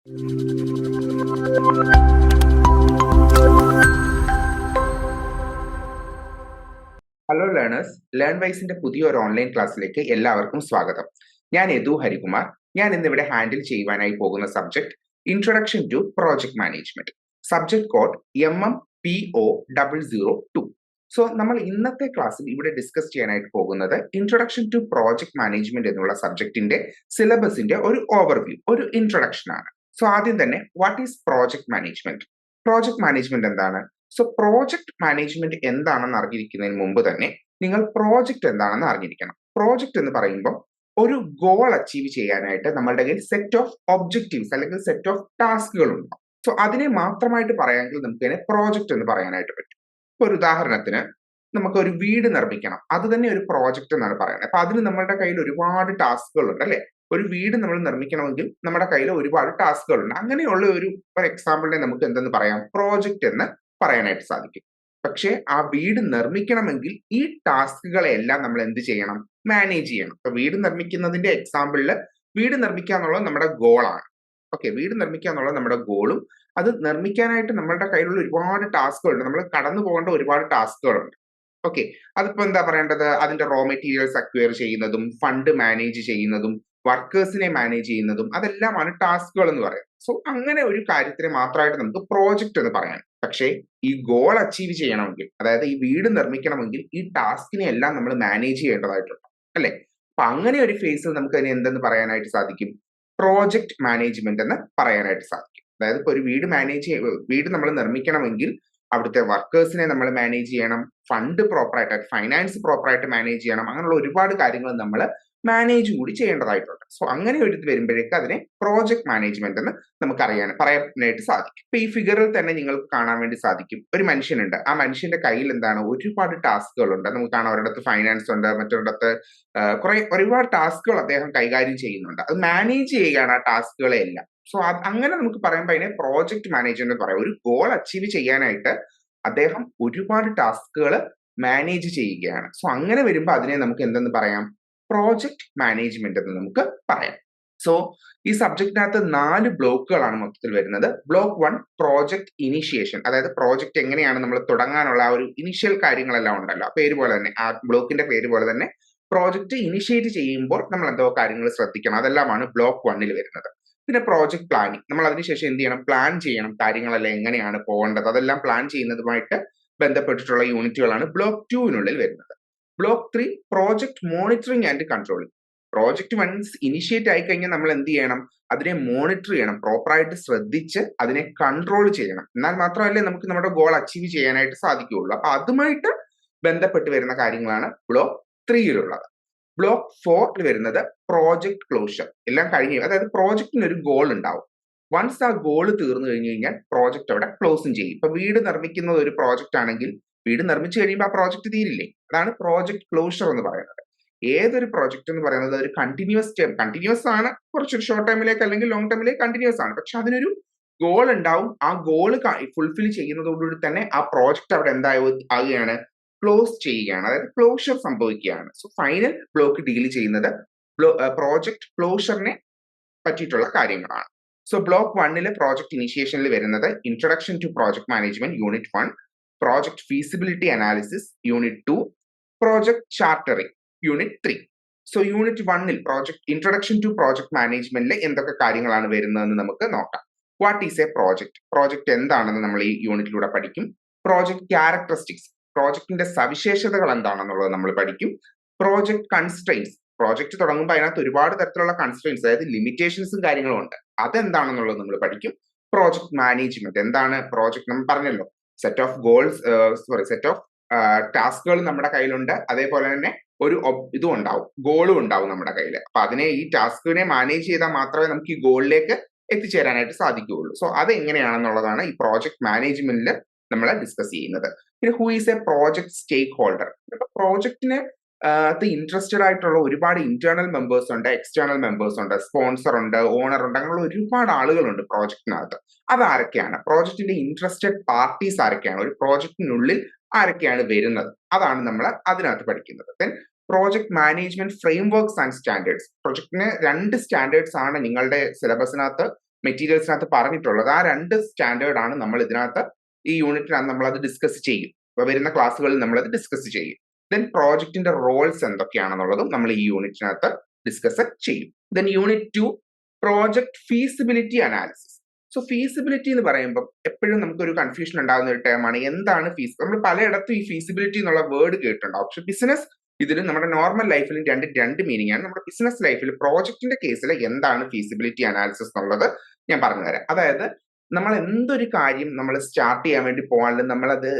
Hello learners learn വൈസിന്റെ പുതിയ ഒരു online ക്ലാസ്സിലേക്ക് എല്ലാവർക്കും സ്വാഗതം. ഞാൻ യദു ഹരികുമാർ. ഞാൻ ഇന്നിവിടെ ഹാൻഡിൽ ചെയ്യുവാനായി പോകുന്ന subject introduction to project management subject code M M P O double zero two so നമ്മൾ ഇന്നത്തെ ക്ലാസ്സിൽ ഇവിടെ ഡിസ്കസ് ചെയ്യാനായിട്ട് പോകുന്നത് ഇൻട്രൊഡക്ഷൻ ടു പ്രോജക്ട് മാനേജ്മെന്റ് എന്നുള്ള സബ്ജക്റ്റിന്റെ സിലബസിന്റെ ഒരു ഓവർവ്യൂ ഒരു ഇൻട്രൊഡക്ഷൻ ആണ്. സോ ആദ്യം തന്നെ what is project management project management എന്താണ്? സോ പ്രോജക്ട് മാനേജ്മെന്റ് എന്താണെന്ന് അറിഞ്ഞിരിക്കുന്നതിന് മുമ്പ് തന്നെ നിങ്ങൾ പ്രോജക്റ്റ് എന്താണെന്ന് അറിഞ്ഞിരിക്കണം. പ്രോജക്റ്റ് എന്ന് പറയുമ്പോൾ ഒരു ഗോൾ അച്ചീവ് ചെയ്യാനായിട്ട് നമ്മളുടെ കയ്യിൽ സെറ്റ് ഓഫ് ഒബ്ജക്റ്റീവ്സ് അല്ലെങ്കിൽ സെറ്റ് ഓഫ് ടാസ്കുകൾ ഉണ്ടാവും സോ അതിനെ മാത്രമായിട്ട് പറയാമെങ്കിൽ നമുക്ക് അതിനെ പ്രോജക്റ്റ് എന്ന് പറയാനായിട്ട് പറ്റും. ഇപ്പൊ ഒരു ഉദാഹരണത്തിന് നമുക്ക് ഒരു വീട് നിർമ്മിക്കണം. അത് തന്നെ ഒരു പ്രോജക്റ്റ് എന്നാണ് പറയുന്നത്. അപ്പൊ അതിന് നമ്മളുടെ കയ്യിൽ ഒരുപാട് ടാസ്കുകൾ ഉണ്ട് അല്ലെ? ഒരു വീട് നമ്മൾ നിർമ്മിക്കണമെങ്കിൽ നമ്മുടെ കയ്യിൽ ഒരുപാട് ടാസ്കുകൾ ഉണ്ട് അങ്ങനെയുള്ള ഒരു ഫോർ എക്സാമ്പിളിനെ നമുക്ക് എന്തെന്ന് പറയാം? പ്രോജക്റ്റ് എന്ന് പറയാനായിട്ട് സാധിക്കും. പക്ഷേ ആ വീട് നിർമ്മിക്കണമെങ്കിൽ ഈ ടാസ്കുകളെല്ലാം നമ്മൾ എന്ത് ചെയ്യണം? മാനേജ് ചെയ്യണം. ഇപ്പൊ വീട് നിർമ്മിക്കുന്നതിന്റെ എക്സാമ്പിളിൽ വീട് നിർമ്മിക്കുക എന്നുള്ളത് നമ്മുടെ ഗോളാണ് ഓക്കെ വീട് നിർമ്മിക്കുക എന്നുള്ളത് നമ്മുടെ ഗോളും അത് നിർമ്മിക്കാനായിട്ട് നമ്മളുടെ കയ്യിലുള്ള ഒരുപാട് ടാസ്കുകളുണ്ട്. നമ്മൾ കടന്നു പോകേണ്ട ഒരുപാട് ടാസ്കുകളുണ്ട്. ഓക്കെ അതിപ്പോ എന്താ പറയേണ്ടത്? അതിന്റെ റോ മെറ്റീരിയൽസ് അക്വയർ ചെയ്യുന്നതും ഫണ്ട് മാനേജ് ചെയ്യുന്നതും വർക്കേഴ്സിനെ മാനേജ് ചെയ്യുന്നതും അതെല്ലാമാണ് ടാസ്കുകൾ എന്ന് പറയുന്നത്. സോ അങ്ങനെ ഒരു കാര്യത്തിനെ മാത്രമായിട്ട് നമുക്ക് പ്രോജക്റ്റ് എന്ന് പറയാം. പക്ഷേ ഈ ഗോൾ അച്ചീവ് ചെയ്യണമെങ്കിൽ അതായത് ഈ വീട് നിർമ്മിക്കണമെങ്കിൽ ഈ ടാസ്കിനെ എല്ലാം നമ്മൾ മാനേജ് ചെയ്യേണ്ടതായിട്ടുണ്ട്. അല്ലെ? അപ്പൊ അങ്ങനെ ഒരു ഫേസിൽ നമുക്ക് അതിന് എന്തെന്ന് പറയാനായിട്ട് സാധിക്കും? പ്രോജക്റ്റ് മാനേജ്മെന്റ് എന്ന് പറയാനായിട്ട് സാധിക്കും. അതായത് ഇപ്പൊ ഒരു വീട് മാനേജ് വീട് നമ്മൾ നിർമ്മിക്കണമെങ്കിൽ അവിടുത്തെ വർക്കേഴ്സിനെ നമ്മൾ മാനേജ് ചെയ്യണം. ഫണ്ട് പ്രോപ്പറായിട്ട് ഫൈനാൻസ് പ്രോപ്പറായിട്ട് മാനേജ് ചെയ്യണം. അങ്ങനെയുള്ള ഒരുപാട് കാര്യങ്ങൾ നമ്മൾ മാനേജ് കൂടി ചെയ്യേണ്ടതായിട്ടുണ്ട്. സോ അങ്ങനെ ഒരു ഇത് വരുമ്പോഴേക്ക് അതിനെ പ്രോജക്ട് മാനേജ്മെന്റ് എന്ന് നമുക്ക് അറിയാൻ പറയാനായിട്ട് സാധിക്കും. ഇപ്പൊ ഈ ഫിഗറിൽ തന്നെ നിങ്ങൾക്ക് കാണാൻ വേണ്ടി സാധിക്കും. ഒരു മനുഷ്യനുണ്ട്. ആ മനുഷ്യന്റെ കയ്യിൽ എന്താണ്? ഒരുപാട് ടാസ്കുകൾ ഉണ്ട് നമുക്ക് കാണാം ഒരിടത്ത് ഫൈനാൻസ് ഉണ്ട് മറ്റൊരിടത്ത് കുറെ ഒരുപാട് ടാസ്കുകൾ അദ്ദേഹം കൈകാര്യം ചെയ്യുന്നുണ്ട്. അത് മാനേജ് ചെയ്യുകയാണ് ആ ടാസ്കുകളെ എല്ലാം. സോ അങ്ങനെ നമുക്ക് പറയുമ്പോൾ അതിനെ പ്രോജക്ട് മാനേജ്മെന്റ് പറയാം. ഒരു ഗോൾ അച്ചീവ് ചെയ്യാനായിട്ട് അദ്ദേഹം ഒരുപാട് ടാസ്കുകൾ മാനേജ് ചെയ്യുകയാണ്. സോ അങ്ങനെ വരുമ്പോൾ അതിനെ നമുക്ക് എന്തെന്ന് പറയാം? പ്രോജക്ട് മാനേജ്മെന്റ് എന്ന് നമുക്ക് പറയാം. സോ ഈ സബ്ജക്റ്റിനകത്ത് നാല് ബ്ലോക്കുകളാണ് മൊത്തത്തിൽ വരുന്നത്. ബ്ലോക്ക് വൺ പ്രോജക്ട് ഇനിഷ്യേഷൻ അതായത് പ്രോജക്റ്റ് എങ്ങനെയാണ് നമ്മൾ തുടങ്ങാനുള്ള ആ ഒരു ഇനിഷ്യൽ കാര്യങ്ങളെല്ലാം ഉണ്ടല്ലോ. പേര് പോലെ തന്നെ ആ ബ്ലോക്കിന്റെ പേര് പോലെ തന്നെ പ്രോജക്റ്റ് ഇനിഷ്യേറ്റ് ചെയ്യുമ്പോൾ നമ്മൾ എന്തോ കാര്യങ്ങൾ ശ്രദ്ധിക്കണം. അതെല്ലാമാണ് ബ്ലോക്ക് വണ്ണിൽ വരുന്നത്. പിന്നെ പ്രോജക്ട് പ്ലാനിങ് നമ്മൾ അതിനുശേഷം എന്ത് ചെയ്യണം? പ്ലാൻ ചെയ്യണം. കാര്യങ്ങളെല്ലാം എങ്ങനെയാണ് പോകേണ്ടത്? അതെല്ലാം പ്ലാൻ ചെയ്യുന്നതുമായിട്ട് ബന്ധപ്പെട്ടിട്ടുള്ള യൂണിറ്റുകളാണ് ബ്ലോക്ക് ടുവിനുള്ളിൽ വരുന്നത്. Block three project monitoring and control project once initiate ആയി കഴിഞ്ഞാൽ നമ്മൾ എന്ത് ചെയ്യണം? അതിനെ മോണിറ്റർ ചെയ്യണം. പ്രോപ്പറായിട്ട് ശ്രദ്ധിച്ച് അതിനെ കൺട്രോൾ ചെയ്യണം. എന്നാൽ മാത്രമല്ലേ നമുക്ക് നമ്മുടെ ഗോൾ അച്ചീവ് ചെയ്യാനായിട്ട് സാധിക്കുകയുള്ളൂ. അപ്പൊ അതുമായിട്ട് ബന്ധപ്പെട്ട് വരുന്ന കാര്യങ്ങളാണ് ബ്ലോക്ക് ത്രീയിലുള്ളത് ബ്ലോക്ക് ഫോറിൽ വരുന്നത് പ്രോജക്ട് ക്ലോഷർ എല്ലാം കഴിഞ്ഞ് അതായത് പ്രോജക്റ്റിന് ഒരു ഗോൾ ഉണ്ടാവും. വൺസ് ആ ഗോൾ തീർന്നു കഴിഞ്ഞു കഴിഞ്ഞാൽ പ്രോജക്റ്റ് അവിടെ ക്ലോസും ചെയ്യും. ഇപ്പൊ വീട് നിർമ്മിക്കുന്നത് ഒരു പ്രോജക്റ്റ് ആണെങ്കിൽ വീട് നിർമ്മിച്ചു കഴിയുമ്പോൾ ആ പ്രോജക്റ്റ് തീരില്ലേ? അതാണ് പ്രോജക്ട് ക്ലോഷർ എന്ന് പറയുന്നത്. ഏതൊരു പ്രോജക്റ്റ് എന്ന് പറയുന്നത് ഒരു കണ്ടിന്യൂസ് കണ്ടിന്യൂസ് ആണ് കുറച്ചൊരു ഷോർട്ട് ടൈമിലേക്ക് അല്ലെങ്കിൽ ലോങ് ടൈമിലേക്ക് കണ്ടിന്യൂസ് ആണ്. പക്ഷെ അതിനൊരു ഗോൾ ഉണ്ടാവും. ആ ഗോൾ ഫുൾഫിൽ ചെയ്യുന്നതോടുകൂടി തന്നെ ആ പ്രോജക്റ്റ് അവിടെ എന്തായോ ആകുകയാണ് ക്ലോസ് ചെയ്യുകയാണ്. അതായത് ക്ലോഷർ സംഭവിക്കുകയാണ്. സോ ഫൈനൽ ബ്ലോക്ക് ഡീൽ ചെയ്യുന്നത് പ്രോജക്ട് ക്ലോഷറിനെ പറ്റിയിട്ടുള്ള കാര്യങ്ങളാണ്. സോ ബ്ലോക്ക് വണ്ണിലെ പ്രോജക്ട് ഇനിഷ്യേഷനിൽ വരുന്നത് introduction to project management unit one project feasibility analysis unit two project chartering unit three so unit വണ്ണിൽ പ്രോജക്ട് ഇൻട്രൊഡക്ഷൻ ടു പ്രോജക്ട് മാനേജ്മെന്റിൽ എന്തൊക്കെ കാര്യങ്ങളാണ് വരുന്നതെന്ന് നമുക്ക് നോക്കാം. What is a project project എന്താണെന്ന് നമ്മൾ ഈ യൂണിറ്റിലൂടെ പഠിക്കും. പ്രോജക്ട് ക്യാരക്ടറിസ്റ്റിക്സ് പ്രോജക്റ്റിന്റെ സവിശേഷതകൾ എന്താണെന്നുള്ളത് നമ്മൾ പഠിക്കും. പ്രോജക്ട് കൺസ്ട്രെയിൻസ് പ്രോജക്റ്റ് തുടങ്ങുമ്പോൾ അതിനകത്ത് ഒരുപാട് തരത്തിലുള്ള കൺസ്ട്രെയിൻസ് അതായത് ലിമിറ്റേഷൻസും കാര്യങ്ങളും ഉണ്ട്. അതെന്താണെന്നുള്ളത് നമ്മൾ പഠിക്കും. പ്രോജക്ട് മാനേജ്മെന്റ് എന്താണ്? പ്രോജക്ട് നമ്മൾ പറഞ്ഞല്ലോ. Set of goals sorry set of ടാസ്കുകൾ നമ്മുടെ കയ്യിലുണ്ട്. അതേപോലെ തന്നെ ഒരു ഇതും ഉണ്ടാവും. ഗോളും ഉണ്ടാവും നമ്മുടെ കയ്യിൽ അപ്പൊ അതിനെ ഈ ടാസ്കിനെ മാനേജ് ചെയ്താൽ മാത്രമേ നമുക്ക് ഈ ഗോളിലേക്ക് എത്തിച്ചേരാനായിട്ട് സാധിക്കുകയുള്ളൂ. സോ അത് എങ്ങനെയാണെന്നുള്ളതാണ് ഈ പ്രോജക്ട് മാനേജ്മെന്റിൽ നമ്മൾ ഡിസ്കസ് ചെയ്യുന്നത്. പിന്നെ who is a project stakeholder പ്രോജക്റ്റിന് ഇൻട്രസ്റ്റഡ് ആയിട്ടുള്ള ഒരുപാട് ഇന്റേണൽ മെമ്പേഴ്സ് ഉണ്ട് എക്സ്റ്റേണൽ മെമ്പേഴ്സ് ഉണ്ട് സ്പോൺസർ ഉണ്ട് ഓണർ ഉണ്ട് അങ്ങനെയുള്ള ഒരുപാട് ആളുകളുണ്ട് പ്രോജക്റ്റിനകത്ത് അത് ആരൊക്കെയാണ് പ്രോജക്റ്റിന്റെ ഇൻട്രസ്റ്റഡ് പാർട്ടീസ് ആരൊക്കെയാണ്? ഒരു പ്രോജക്റ്റിനുള്ളിൽ ആരൊക്കെയാണ് വരുന്നത്? അതാണ് നമ്മൾ അതിനകത്ത് പഠിക്കുന്നത്. Then project management frameworks and standards പ്രോജക്ടിന് രണ്ട് സ്റ്റാൻഡേർഡ്സ് ആണ് നിങ്ങളുടെ സിലബസിനകത്ത് മെറ്റീരിയൽസിനകത്ത് പറഞ്ഞിട്ടുള്ളത്. ആ രണ്ട് സ്റ്റാൻഡേർഡ് ആണ് നമ്മൾ ഇതിനകത്ത് ഈ യൂണിറ്റിനകത്ത് നമ്മൾ അത് ഡിസ്കസ് ചെയ്യും വരുന്ന ക്ലാസ്സുകളിൽ നമ്മൾ അത് ഡിസ്കസ് ചെയ്യും. ദെൻ പ്രോജക്റ്റിന്റെ റോൾസ് എന്തൊക്കെയാണെന്നുള്ളതും നമ്മൾ ഈ യൂണിറ്റിനകത്ത് ഡിസ്കസ് ചെയ്യും. Then unit two project feasibility analysis so feasibility എന്ന് പറയുമ്പോൾ എപ്പോഴും നമുക്കൊരു കൺഫ്യൂഷൻ ഉണ്ടാകുന്ന ഒരു ടേമാണ് എന്താണ് ഫീസ് നമ്മൾ പലയിടത്തും ഈ ഫീസിബിലിറ്റി എന്നുള്ള വേർഡ് കേട്ടിട്ടുണ്ടാവും. പക്ഷെ ബിസിനസ് ഇതിൽ നമ്മുടെ നോർമൽ ലൈഫിൽ രണ്ട് രണ്ട് മീനിങ് ആണ്. നമ്മുടെ ബിസിനസ് ലൈഫിൽ പ്രോജക്റ്റിന്റെ കേസിൽ എന്താണ് ഫീസിബിലിറ്റി അനാലിസിസ് എന്നുള്ളത് ഞാൻ പറഞ്ഞുതരാം. അതായത് നമ്മൾ എന്തൊരു കാര്യം നമ്മൾ സ്റ്റാർട്ട് ചെയ്യാൻ വേണ്ടി പോകാനും നമ്മളത്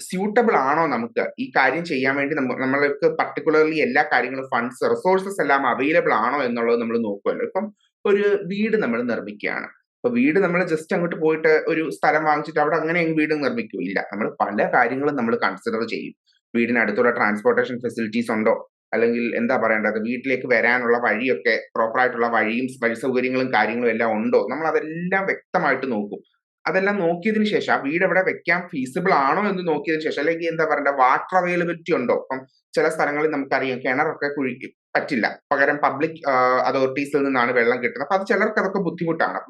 സ്യൂട്ടബിൾ ആണോ നമുക്ക്? ഈ കാര്യം ചെയ്യാൻ വേണ്ടി നമ്മൾക്ക് പർട്ടിക്കുലർലി എല്ലാ കാര്യങ്ങളും ഫണ്ട്സ് റിസോഴ്സസ് എല്ലാം അവൈലബിൾ ആണോ എന്നുള്ളത് നമ്മൾ നോക്കുമല്ലോ ഇപ്പം ഒരു വീട് നമ്മൾ നിർമ്മിക്കുകയാണ്. അപ്പൊ വീട് നമ്മൾ ജസ്റ്റ് അങ്ങോട്ട് പോയിട്ട് ഒരു സ്ഥലം വാങ്ങിച്ചിട്ട് അവിടെ അങ്ങനെ വീട് നിർമ്മിക്കില്ല. നമ്മൾ പല കാര്യങ്ങളും നമ്മൾ കൺസിഡർ ചെയ്യും. വീടിന് അടുത്തുള്ള ട്രാൻസ്പോർട്ടേഷൻ ഫെസിലിറ്റീസ് ഉണ്ടോ? അല്ലെങ്കിൽ എന്താ പറയേണ്ടത്? വീട്ടിലേക്ക് വരാനുള്ള വഴിയൊക്കെ പ്രോപ്പർ ആയിട്ടുള്ള വഴിയും വഴി സൗകര്യങ്ങളും കാര്യങ്ങളും എല്ലാം ഉണ്ടോ? നമ്മൾ അതെല്ലാം വ്യക്തമായിട്ട് നോക്കും. അതെല്ലാം നോക്കിയതിന് ശേഷം ആ വീട് എവിടെ വെക്കാൻ ഫീസിബിൾ ആണോ എന്ന് നോക്കിയതിന് ശേഷം അല്ലെങ്കിൽ എന്താ പറയണ്ട വാട്ടർ അവൈലബിലിറ്റി ഉണ്ടോ? അപ്പം ചില സ്ഥലങ്ങളിൽ നമുക്കറിയാം കിണറൊക്കെ കുഴി പറ്റില്ല. പകരം പബ്ലിക് അതോറിറ്റീസിൽ നിന്നാണ് വെള്ളം കിട്ടുന്നത്. അപ്പൊ അത് ചിലർക്ക് അതൊക്കെ ബുദ്ധിമുട്ടാണ്.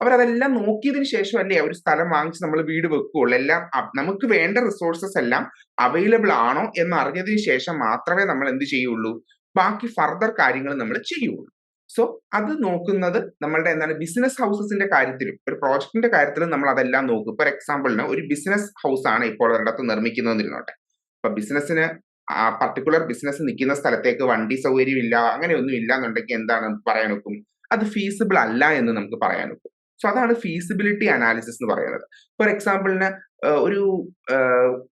അവരതെല്ലാം നോക്കിയതിന് ശേഷം അല്ലേ ഒരു സ്ഥലം വാങ്ങിച്ച് നമ്മൾ വീട് വെക്കുകയുള്ളൂ. എല്ലാം നമുക്ക് വേണ്ട റിസോഴ്സസ് എല്ലാം അവൈലബിൾ ആണോ എന്ന് അറിഞ്ഞതിന് ശേഷം മാത്രമേ നമ്മൾ എന്ത് ചെയ്യുള്ളൂ? ബാക്കി ഫർദർ കാര്യങ്ങൾ നമ്മൾ ചെയ്യുള്ളൂ. സോ അത് നോക്കുന്നത് നമ്മളുടെ എന്താണ് ബിസിനസ് ഹൗസസിന്റെ കാര്യത്തിലും ഒരു പ്രോജക്റ്റിന്റെ കാര്യത്തിലും നമ്മൾ അതെല്ലാം നോക്കും. ഫോർ എക്സാമ്പിളിന് ഒരു ബിസിനസ് ഹൗസ് ആണ് ഇപ്പോൾ ഒരിടത്ത് നിർമ്മിക്കുന്നതെന്നിരുന്നോട്ടെ. അപ്പൊ ബിസിനസ്സിന് ആ പർട്ടിക്കുലർ ബിസിനസ് നിൽക്കുന്ന സ്ഥലത്തേക്ക് വണ്ടി സൗകര്യം ഇല്ല അങ്ങനെയൊന്നും ഇല്ല എന്നുണ്ടെങ്കിൽ എന്താണ് പറയാൻ നോക്കും അത് ഫീസിബിൾ അല്ല എന്ന് നമുക്ക് പറയാൻ നോക്കും സോ അതാണ് ഫീസിബിലിറ്റി അനാലിസിസ് എന്ന് പറയുന്നത്. ഫോർ എക്സാമ്പിളിന് ഒരു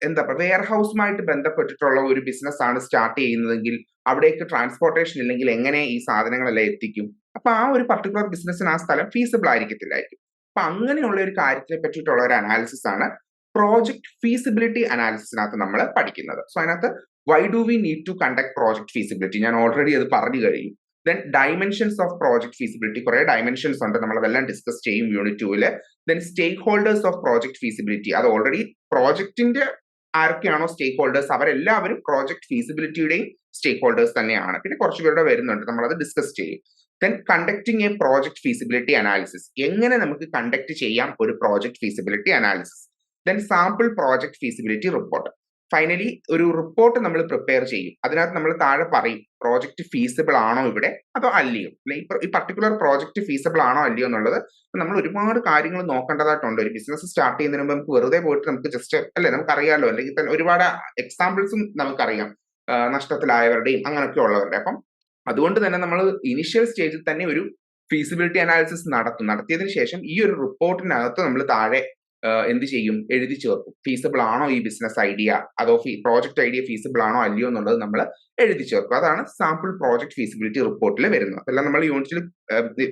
എന്താ പറയുക വെയർ ഹൗസുമായിട്ട് ബന്ധപ്പെട്ടിട്ടുള്ള ഒരു ബിസിനസ് ആണ് സ്റ്റാർട്ട് ചെയ്യുന്നതെങ്കിൽ അവിടേക്ക് ട്രാൻസ്പോർട്ടേഷൻ ഇല്ലെങ്കിൽ എങ്ങനെ ഈ സാധനങ്ങളെല്ലാം എത്തിക്കും? അപ്പൊ ആ ഒരു പർട്ടിക്കുലർ ബിസിനസ്സിന് ആ സ്ഥലം ഫീസിബിൾ ആയിരിക്കത്തില്ലായിരിക്കും. അപ്പൊ അങ്ങനെയുള്ള ഒരു കാര്യത്തിനെ പറ്റിയിട്ടുള്ള ഒരു അനാലിസിസ് ആണ് പ്രോജക്ട് ഫീസിബിലിറ്റി അനാലിസിസിനകത്ത് നമ്മൾ പഠിക്കുന്നത്. സോ അതിനകത്ത് why do we need to conduct project feasibility ഞാൻ ഓൾറെഡി അത് പറഞ്ഞു കഴിഞ്ഞു. Then dimensions of project feasibility കുറെ ഡയമെൻഷൻസ് ഉണ്ട്. നമ്മൾ അതെല്ലാം ഡിസ്കസ് ചെയ്യും യൂണിറ്റ് ടൂവിൽ then stakeholders of project feasibility അത് ഓൾറെഡി പ്രോജക്റ്റിന്റെ ആരൊക്കെയാണോ സ്റ്റേക്ക് ഹോൾഡേഴ്സ് അവരെല്ലാവരും പ്രോജക്ട് ഫീസിബിലിറ്റിയുടെയും സ്റ്റേക്ക് ഹോൾഡേഴ്സ് തന്നെയാണ്. പിന്നെ കുറച്ച് പേരുടെ വരുന്നുണ്ട്. നമ്മൾ അത് ഡിസ്കസ് ചെയ്യും. Then conducting a project feasibility analysis എങ്ങനെ നമുക്ക് കണ്ടക്ട് ചെയ്യാം ഒരു project feasibility analysis then sample project feasibility report finally ഒരു റിപ്പോർട്ട് നമ്മൾ പ്രിപ്പയർ ചെയ്യും. അതിനകത്ത് നമ്മൾ താഴെ പറയും പ്രോജക്റ്റ് ഫീസിബിൾ ആണോ ഇവിടെ? അതോ അല്ലയോ? ഈ പർട്ടിക്കുലർ പ്രോജക്റ്റ് ഫീസിബിൾ ആണോ അല്ലയോ എന്നുള്ളത് നമ്മൾ ഒരുപാട് കാര്യങ്ങൾ നോക്കേണ്ടതായിട്ടുണ്ട്. ഒരു ബിസിനസ് സ്റ്റാർട്ട് ചെയ്യുന്നതിന് മുമ്പ് നമുക്ക് വെറുതെ പോയിട്ട് നമുക്ക് ജസ്റ്റ് അല്ലെ? അറിയാമല്ലോ അല്ലെങ്കിൽ തന്നെ ഒരുപാട് എക്സാമ്പിൾസും നമുക്കറിയാം. നഷ്ടത്തിലായവരുടെയും അങ്ങനെയൊക്കെ ഉള്ളവരുടെ. അപ്പം അതുകൊണ്ട് തന്നെ നമ്മൾ ഇനിഷ്യൽ സ്റ്റേജിൽ തന്നെ ഒരു ഫീസിബിലിറ്റി അനാലിസിസ് നടത്തും. നടത്തിയതിനു ശേഷം ഈ ഒരു റിപ്പോർട്ടിനകത്ത് നമ്മൾ താഴെ എന്ത് ചെയ്യും? എഴുതി ചേർക്കും ഫീസിബിൾ ആണോ ഈ ബിസിനസ് ഐഡിയ അതോ പ്രോജക്റ്റ് ഐഡിയ ഫീസിബിൾ ആണോ അല്ലയോ എന്നുള്ളത് നമ്മൾ എഴുതി ചേർക്കും അതാണ് സാമ്പിൾ പ്രോജക്ട് ഫീസിബിലിറ്റി റിപ്പോർട്ടിൽ വരുന്നത്. അതെല്ലാം നമ്മൾ യൂണിറ്റിൽ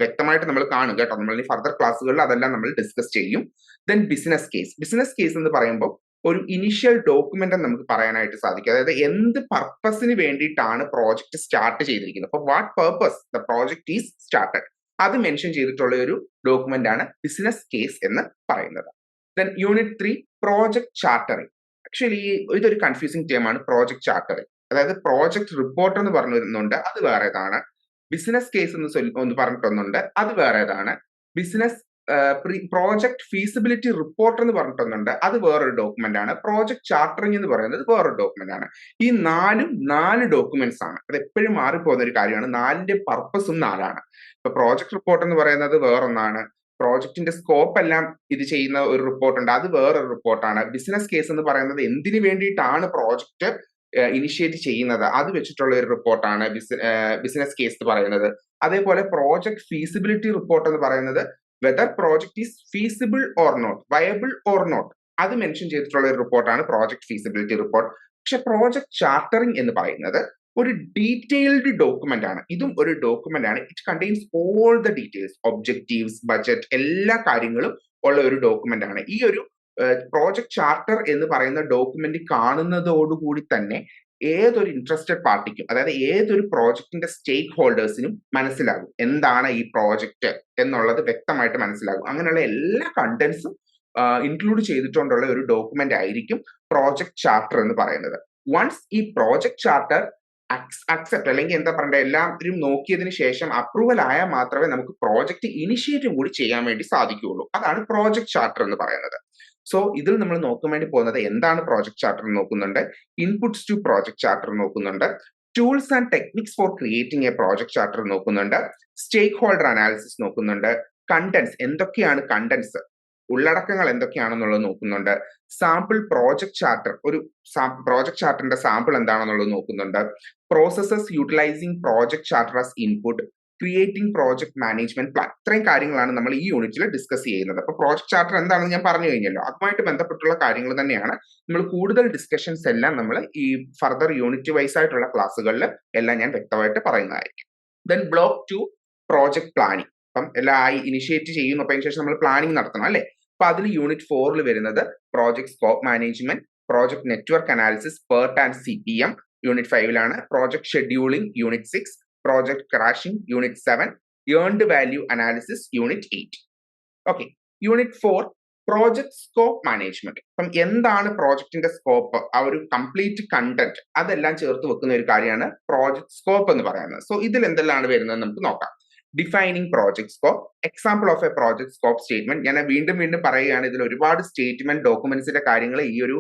വ്യക്തമായിട്ട് നമ്മൾ കാണും കേട്ടോ. നമ്മൾ ഇനി ഫർദർ ക്ലാസ്സുകളിൽ അതെല്ലാം നമ്മൾ ഡിസ്കസ് ചെയ്യും. Then business case business case എന്ന് പറയുമ്പോൾ ഒരു ഇനിഷ്യൽ ഡോക്യുമെന്റ് നമുക്ക് പറയാനായിട്ട് സാധിക്കും. അതായത് എന്ത് പർപ്പസിന് വേണ്ടിയിട്ടാണ് പ്രോജക്റ്റ് സ്റ്റാർട്ട് ചെയ്തിരിക്കുന്നത്. അപ്പോൾ what purpose the project is started അത് മെൻഷൻ ചെയ്തിട്ടുള്ള ഒരു ഡോക്യുമെന്റ് ആണ് ബിസിനസ് കേസ് എന്ന് പറയുന്നത്. Then unit three project chartering actually ഇതൊരു കൺഫ്യൂസിങ് ആണ് പ്രോജക്ട് ചാർട്ടറിംഗ് അതായത് പ്രോജക്ട് റിപ്പോർട്ട് എന്ന് പറഞ്ഞു വരുന്നുണ്ട് അത് വേറേതാണ്. ബിസിനസ് കേസ് എന്ന് ഒന്ന് പറഞ്ഞിട്ടൊന്നുണ്ട് അത് വേറേതാണ്. ബിസിനസ് പ്രോജക്ട് ഫീസിബിലിറ്റി റിപ്പോർട്ട് എന്ന് പറഞ്ഞിട്ടൊന്നുണ്ട് അത് വേറൊരു ഡോക്യുമെന്റ് ആണ്. പ്രോജക്ട് ചാർട്ടറിംഗ് എന്ന് പറയുന്നത് വേറൊരു ഡോക്യുമെന്റ് ആണ്. ഈ നാലും നാല് ഡോക്യുമെന്റ്സ് ആണ്. അത് എപ്പോഴും മാറിപ്പോകുന്ന ഒരു കാര്യമാണ്. നാലിന്റെ പർപ്പസും നാലാണ്. ഇപ്പൊ പ്രോജക്ട് റിപ്പോർട്ട് എന്ന് പറയുന്നത് വേറൊന്നാണ്. പ്രോജക്റ്റിന്റെ സ്കോപ്പ് എല്ലാം ഇത് ചെയ്യുന്ന ഒരു റിപ്പോർട്ട് ഉണ്ട്. അത് വേറൊരു റിപ്പോർട്ടാണ് ബിസിനസ് കേസ് എന്ന് പറയുന്നത് എന്തിനു വേണ്ടിയിട്ടാണ് പ്രോജക്റ്റ് ഇനിഷ്യേറ്റ് ചെയ്യുന്നത്? അത് വെച്ചിട്ടുള്ള ഒരു റിപ്പോർട്ടാണ് ബിസിനസ് കേസ് എന്ന് പറയുന്നത്. അതേപോലെ പ്രോജക്ട് ഫീസിബിലിറ്റി റിപ്പോർട്ട് എന്ന് പറയുന്നത് whether project is feasible or not viable or not അത് മെൻഷൻ ചെയ്തിട്ടുള്ള ഒരു റിപ്പോർട്ടാണ് പ്രോജക്ട് ഫീസിബിലിറ്റി റിപ്പോർട്ട് പക്ഷെ പ്രോജക്ട് ചാർട്ടറിംഗ് എന്ന് പറയുന്നത് ഒരു ഡീറ്റെയിൽഡ് ഡോക്യുമെന്റ് ആണ്. ഇതും ഒരു ഡോക്യുമെന്റ് ആണ്. It contains all the details objectives budget എല്ലാ കാര്യങ്ങളും ഉള്ള ഒരു ഡോക്യുമെന്റ് ആണ്. ഈ ഒരു പ്രോജക്ട് ചാർട്ടർ എന്ന് പറയുന്ന ഡോക്യുമെന്റ് കാണുന്നതോടുകൂടി തന്നെ ഏതൊരു ഇൻട്രസ്റ്റഡ് പാർട്ടിക്കും അതായത് ഏതൊരു പ്രോജക്റ്റിന്റെ സ്റ്റേക്ക് ഹോൾഡേഴ്സിനും മനസ്സിലാകും എന്താണ് ഈ പ്രോജക്റ്റ് എന്നുള്ളത് വ്യക്തമായിട്ട് മനസ്സിലാകും. അങ്ങനെയുള്ള എല്ലാ കണ്ടന്റ്സും ഇൻക്ലൂഡ് ചെയ്തിട്ടുള്ള ഒരു ഡോക്യുമെന്റ് ആയിരിക്കും പ്രോജക്ട് ചാർട്ടർ എന്ന് പറയുന്നത്. വൺസ് ഈ പ്രോജക്ട് ചാർട്ടർ അക്സെപ്റ്റ് അല്ലെങ്കിൽ എന്താ പറയണ്ടേ എല്ലാവരും നോക്കിയതിന് ശേഷം അപ്രൂവൽ ആയാൽ മാത്രമേ നമുക്ക് പ്രോജക്റ്റ് ഇനിഷ്യേറ്റീവ് കൂടി ചെയ്യാൻ വേണ്ടി സാധിക്കുകയുള്ളൂ. അതാണ് പ്രോജക്ട് ചാർട്ടർ എന്ന് പറയുന്നത്. സോ ഇതിൽ നമ്മൾ നോക്കാൻ വേണ്ടി പോകുന്നത് എന്താണ് പ്രോജക്ട് ചാർട്ടർ നോക്കുന്നുണ്ട്. ഇൻപുട്സ് ടു പ്രോജക്ട് ചാർട്ടർ നോക്കുന്നുണ്ട്. Tools and techniques for creating a project charter നോക്കുന്നുണ്ട്. സ്റ്റേക്ക് ഹോൾഡർ അനാലിസിസ് നോക്കുന്നുണ്ട്. കണ്ടന്റ്സ് എന്തൊക്കെയാണ് കണ്ടന്റ്സ് ഉള്ളടക്കങ്ങൾ എന്തൊക്കെയാണെന്നുള്ളത് നോക്കുന്നുണ്ട്. സാമ്പിൾ പ്രോജക്ട് ചാർട്ടർ ഒരു പ്രോജക്ട് ചാർട്ടറിന്റെ സാമ്പിൾ എന്താണെന്നുള്ളത് നോക്കുന്നുണ്ട്. Processes utilising project charter as input creating project management plan ഇത്രയും കാര്യങ്ങളാണ് നമ്മൾ ഈ യൂണിറ്റിൽ ഡിസ്കസ് ചെയ്യുന്നത്. അപ്പൊ പ്രോജക്ട് ചാർട്ടർ എന്താണെന്ന് ഞാൻ പറഞ്ഞു കഴിഞ്ഞല്ലോ. അതുമായിട്ട് ബന്ധപ്പെട്ടുള്ള കാര്യങ്ങൾ തന്നെയാണ് നമ്മൾ കൂടുതൽ ഡിസ്കഷൻസ് എല്ലാം നമ്മൾ ഈ ഫർദർ യൂണിറ്റ് വൈസ് ആയിട്ടുള്ള ക്ലാസ്സുകളിൽ എല്ലാം ഞാൻ വ്യക്തമായിട്ട് പറയുന്നതായിരിക്കും. Then block two project planning അപ്പം എല്ലാം ആയി ഇനിഷ്യേറ്റ് ചെയ്യുന്നു അപ്പം അതിനുശേഷം നമ്മൾ പ്ലാനിങ് നടത്തണം അല്ലേ? അപ്പൊ അതിൽ യൂണിറ്റ് ഫോറിൽ വരുന്നത് project scope management project network analysis PERT and C P M unit ഫൈവിലാണ് project scheduling unit six project crashing unit seven earned value analysis unit eight okay unit four project scope management അപ്പം എന്താണ് പ്രോജക്റ്റിന്റെ scope ആ ഒരു complete content അതെല്ലാം ചേർത്ത് വെക്കുന്ന ഒരു കാര്യമാണ് പ്രോജക്ട് സ്കോപ്പ് എന്ന് പറയുന്നത്. സോ ഇതിൽ എന്തെല്ലാം വരുന്നത് നമുക്ക് നോക്കാം. Defining project scope example of a project scope statement ഞാൻ വീണ്ടും വീണ്ടും പറയുകയാണ് ഇതിൽ ഒരുപാട് സ്റ്റേറ്റ്മെന്റ് ഡോക്യുമെന്റ്സിന്റെ കാര്യങ്ങൾ ഈ ഒരു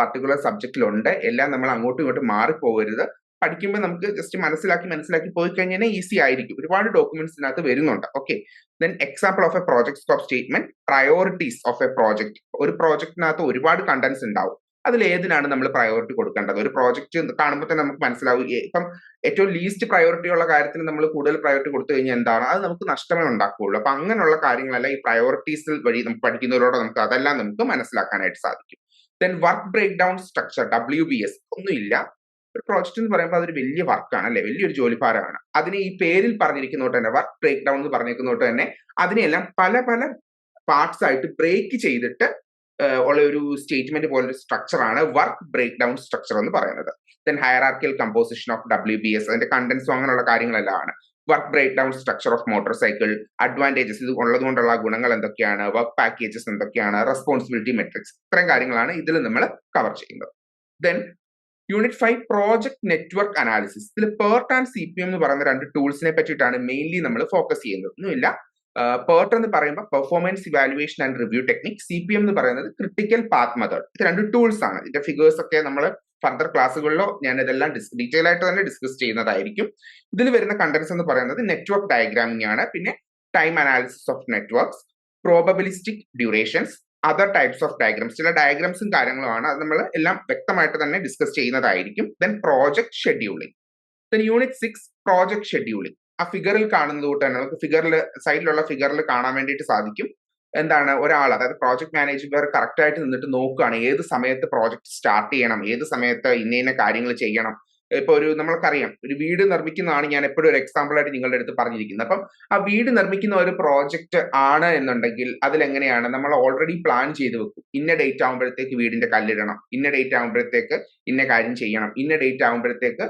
പർട്ടിക്കുലർ സബ്ജക്റ്റിലുണ്ട് എല്ലാം നമ്മൾ അങ്ങോട്ടും ഇങ്ങോട്ടും മാറിപ്പോകരുത്. പഠിക്കുമ്പോൾ നമുക്ക് ജസ്റ്റ് മനസ്സിലാക്കി മനസ്സിലാക്കി പോയി കഴിഞ്ഞാൽ ഈസി ആയിരിക്കും. ഒരുപാട് ഡോക്യുമെന്റ്സിനകത്ത് വരുന്നുണ്ട്. Okay then example of a project scope statement priorities of a project ഒരു പ്രോജക്റ്റിനകത്ത് ഒരുപാട് കണ്ടന്റ്സ് ഉണ്ടാവും. അതിൽ ഏതിനാണ് നമ്മൾ പ്രയോറിറ്റി കൊടുക്കേണ്ടത്? ഒരു പ്രോജക്റ്റ് കാണുമ്പോൾ തന്നെ നമുക്ക് മനസ്സിലാവും. ഇപ്പം ഏറ്റവും ലീസ്റ്റ് പ്രയോറിറ്റി ഉള്ള കാര്യത്തിന് നമ്മൾ കൂടുതൽ പ്രയോറിറ്റി കൊടുത്തു കഴിഞ്ഞാൽ എന്താണ്? അത് നമുക്ക് നഷ്ടമേ ഉണ്ടാക്കുകയുള്ളൂ. അപ്പൊ അങ്ങനെയുള്ള കാര്യങ്ങളെല്ലാം ഈ പ്രയോറിറ്റീസ് വഴി നമുക്ക് പഠിക്കുന്നതിലൂടെ നമുക്ക് അതെല്ലാം നമുക്ക് മനസ്സിലാക്കാനായിട്ട് സാധിക്കും. Then work breakdown structure W B S ഒന്നുമില്ല. ഒരു പ്രോജക്റ്റ് എന്ന് പറയുമ്പോൾ അതൊരു വലിയ വർക്കാണ് അല്ലെ? വലിയൊരു ജോലിഭാരമാണ്. അതിനെ ഈ പേരിൽ പറഞ്ഞിരിക്കുന്നോട്ട് തന്നെ വർക്ക് ബ്രേക്ക് ഡൗൺ എന്ന് പറഞ്ഞിരിക്കുന്നോട്ട് തന്നെ അതിനെല്ലാം പല പല പാർട്സ് ആയിട്ട് ബ്രേക്ക് ചെയ്തിട്ട് ഉള്ള ഒരു സ്റ്റേറ്റ്മെന്റ് പോലൊരു സ്ട്രക്ചർ ആണ് വർക്ക് ബ്രേക്ക് ഡൗൺ സ്ട്രക്ചർ എന്ന് പറയുന്നത്. Then hierarchical composition of W B S അതിന്റെ കണ്ടന്റ്സും അങ്ങനെയുള്ള കാര്യങ്ങളെല്ലാം ആണ്. Work breakdown structure of motorcycle advantages ഇത് ഉള്ളതുകൊണ്ടുള്ള ഗുണങ്ങൾ എന്തൊക്കെയാണ് വർക്ക് പാക്കേജസ് എന്തൊക്കെയാണ് റെസ്പോൺസിബിലിറ്റി മെട്രിക്സ് ഇത്രയും കാര്യങ്ങളാണ് ഇതിൽ നമ്മൾ കവർ ചെയ്യുന്നത്. Then unit five project network analysis ഇതിൽ PERT and C P M എന്ന് പറയുന്ന രണ്ട് ടൂൾസിനെ പറ്റിയിട്ടാണ് മെയിൻലി നമ്മൾ ഫോക്കസ് ചെയ്യുന്നത്. ഒന്നുമില്ല. പേർട്ട് എന്ന് പറയുമ്പോൾ performance evaluation and review technique C P M എന്ന് പറയുന്നത് ക്രിട്ടിക്കൽ പാത്ത് മെത്തേഡ് ഇത് രണ്ട് ടൂൾസ് ആണ്. ഇതിന്റെ ഫിഗേഴ്സ് ഒക്കെ നമ്മൾ ഫർദർ ക്ലാസ്സുകളിലോ ഞാൻ ഇതെല്ലാം ഡിസ് ഡീറ്റെയിൽ ആയിട്ട് തന്നെ ഡിസ്കസ് ചെയ്യുന്നതായിരിക്കും. ഇതിൽ വരുന്ന കണ്ടന്റ്സ് എന്ന് പറയുന്നത് നെറ്റ്വർക്ക് ഡയഗ്രാമിംഗ് ആണ്. പിന്നെ time analysis of networks probabilistic durations other types of diagrams ചില ഡയഗ്രാംസും കാര്യങ്ങളുമാണ് അത് നമ്മൾ എല്ലാം വ്യക്തമായിട്ട് തന്നെ ഡിസ്കസ് ചെയ്യുന്നതായിരിക്കും. Then project scheduling then unit six project scheduling ആ ഫിഗറിൽ കാണുന്നത് കൂട്ട് തന്നെ നമുക്ക് ഫിഗറിൽ സൈഡിലുള്ള ഫിഗറിൽ കാണാൻ വേണ്ടിയിട്ട് സാധിക്കും. എന്താണ്? ഒരാൾ അതായത് പ്രോജക്ട് മാനേജർ കറക്റ്റ് ആയിട്ട് നിന്നിട്ട് നോക്കുകയാണ് ഏത് സമയത്ത് പ്രോജക്ട് സ്റ്റാർട്ട് ചെയ്യണം ഏത് സമയത്ത് ഇന്ന ഇന്ന കാര്യങ്ങൾ ചെയ്യണം. ഇപ്പൊ ഒരു നമ്മൾക്കറിയാം ഒരു വീട് നിർമ്മിക്കുന്നതാണ് ഞാൻ എപ്പോഴും ഒരു എക്സാമ്പിൾ ആയിട്ട് നിങ്ങളുടെ അടുത്ത് പറഞ്ഞിരിക്കുന്നത്. അപ്പം ആ വീട് നിർമ്മിക്കുന്ന ഒരു പ്രോജക്റ്റ് ആണ് എന്നുണ്ടെങ്കിൽ അതിലെങ്ങനെയാണ്? നമ്മൾ ഓൾറെഡി പ്ലാൻ ചെയ്ത് വെക്കും. ഇന്ന ഡേറ്റ് ആകുമ്പോഴത്തേക്ക് വീടിന്റെ കല്ലിടണം. ഇന്ന ഡേറ്റ് ആകുമ്പോഴത്തേക്ക് ഇന്ന കാര്യം ചെയ്യണം. ഇന്ന ഡേറ്റ് ആകുമ്പോഴത്തേക്ക്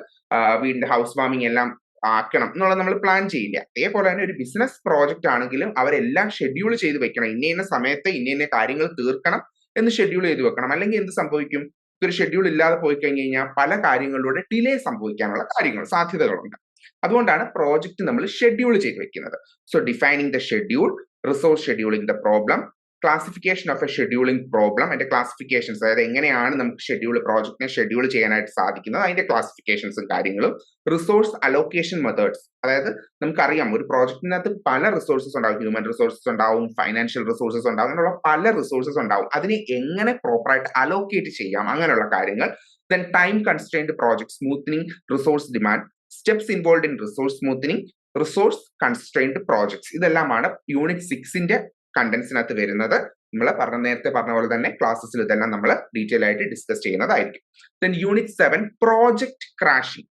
വീടിന്റെ ഹൗസ് വാമിംഗ് എല്ലാം ആക്കണം എന്നുള്ളത് നമ്മൾ പ്ലാൻ ചെയ്യില്ല. അതേപോലെ തന്നെ ഒരു ബിസിനസ് പ്രോജക്റ്റ് ആണെങ്കിലും അവരെല്ലാം ഷെഡ്യൂൾ ചെയ്ത് വെക്കണം. ഇന്ന ഇന്ന സമയത്ത് ഇന്ന ഇന്ന കാര്യങ്ങൾ തീർക്കണം എന്ന് ഷെഡ്യൂൾ ചെയ്ത് വെക്കണം. അല്ലെങ്കിൽ എന്ത് സംഭവിക്കും? ഒരു ഷെഡ്യൂൾ ഇല്ലാതെ പോയി കഴിഞ്ഞ് കഴിഞ്ഞാൽ പല കാര്യങ്ങളിലൂടെ ഡിലേ സംഭവിക്കാനുള്ള കാര്യങ്ങൾ സാധ്യതകളുണ്ട്. അതുകൊണ്ടാണ് പ്രോജക്റ്റ് നമ്മൾ ഷെഡ്യൂൾ ചെയ്ത് വെക്കുന്നത്. So defining the schedule resource scheduling the problem classification of a scheduling problem അതിന്റെ ക്ലാസിഫിക്കേഷൻസ് അതായത് എങ്ങനെയാണ് നമുക്ക് ഷെഡ്യൂൾ പ്രോജക്റ്റിനെ ഷെഡ്യൂൾ ചെയ്യാനായിട്ട് സാധിക്കുന്നത്? അതിന്റെ ക്ലാസിഫിക്കേഷൻസും കാര്യങ്ങളും. റിസോഴ്സ് അലോക്കേഷൻ മെത്തേഡ്സ് അതായത് നമുക്കറിയാം ഒരു പ്രോജക്റ്റിനകത്ത് പല റിസോഴ്സസ് ഉണ്ടാവും. ഹ്യൂമൻ റിസോഴ്സസ് ഉണ്ടാവും ഫൈനാൻഷ്യൽ റിസോഴ്സസ് ഉണ്ടാവും അങ്ങനെയുള്ള പല റിസോഴ്സസ് ഉണ്ടാവും. അതിനെ എങ്ങനെ പ്രോപ്പറായിട്ട് അലോക്കേറ്റ് ചെയ്യാം? അങ്ങനെയുള്ള കാര്യങ്ങൾ. Then time constrained project smoothing resource demand steps involve in resource smoothing resource constrained projects ഇതെല്ലാമാണ് യൂണിറ്റ് സിക്സിന്റെ കണ്ടന്റ്സിനകത്ത് വരുന്നത് നമ്മൾ പറഞ്ഞ നേരത്തെ പറഞ്ഞ പോലെ തന്നെ ക്ലാസ്സസിൽ ഇതെല്ലാം നമ്മൾ ഡീറ്റെയിൽ ആയിട്ട് ഡിസ്കസ് ചെയ്യുന്നതായിരിക്കും. Then unit seven project crashing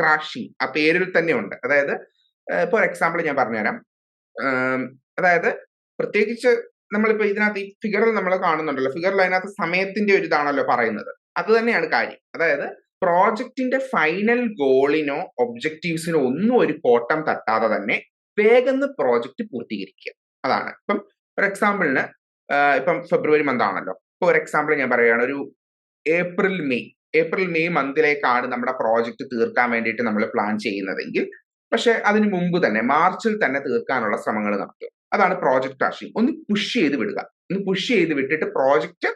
crashing ആ പേരിൽ തന്നെ ഉണ്ട് അതായത് ഇപ്പോൾ എക്സാമ്പിൾ ഞാൻ പറഞ്ഞുതരാം. അതായത് പ്രത്യേകിച്ച് നമ്മളിപ്പോൾ ഇതിനകത്ത് ഈ ഫിഗറിൽ നമ്മൾ കാണുന്നുണ്ടല്ലോ. ഫിഗറിൽ അതിനകത്ത് സമയത്തിന്റെ ഒരു ഇതാണല്ലോ പറയുന്നത്. അത് തന്നെയാണ് കാര്യം. അതായത് പ്രോജക്റ്റിന്റെ ഫൈനൽ ഗോളിനോ ഒബ്ജക്റ്റീവ്സിനോ ഒന്നും ഒരു കോട്ടം തട്ടാതെ തന്നെ വേഗം പ്രോജക്റ്റ് പൂർത്തീകരിക്കുക. അതാണ്. ഇപ്പം ഒരു എക്സാമ്പിളിന് ഇപ്പം ഫെബ്രുവരി മന്ത് ആണല്ലോ. ഇപ്പൊ ഒരു എക്സാമ്പിൾ ഞാൻ പറയുകയാണ്. ഒരു ഏപ്രിൽ മെയ് ഏപ്രിൽ മെയ് മന്തിലേക്കാണ് നമ്മുടെ പ്രോജക്റ്റ് തീർക്കാൻ വേണ്ടിയിട്ട് നമ്മൾ പ്ലാൻ ചെയ്യുന്നതെങ്കിൽ പക്ഷെ അതിന് മുമ്പ് തന്നെ മാർച്ചിൽ തന്നെ തീർക്കാനുള്ള ശ്രമങ്ങൾ നടത്തുക. അതാണ് പ്രോജക്റ്റ് ക്രാഷിംഗ് ഒന്ന് പുഷ് ചെയ്ത് വിടുക. ഒന്ന് പുഷ് ചെയ്ത് വിട്ടിട്ട് പ്രോജക്റ്റ്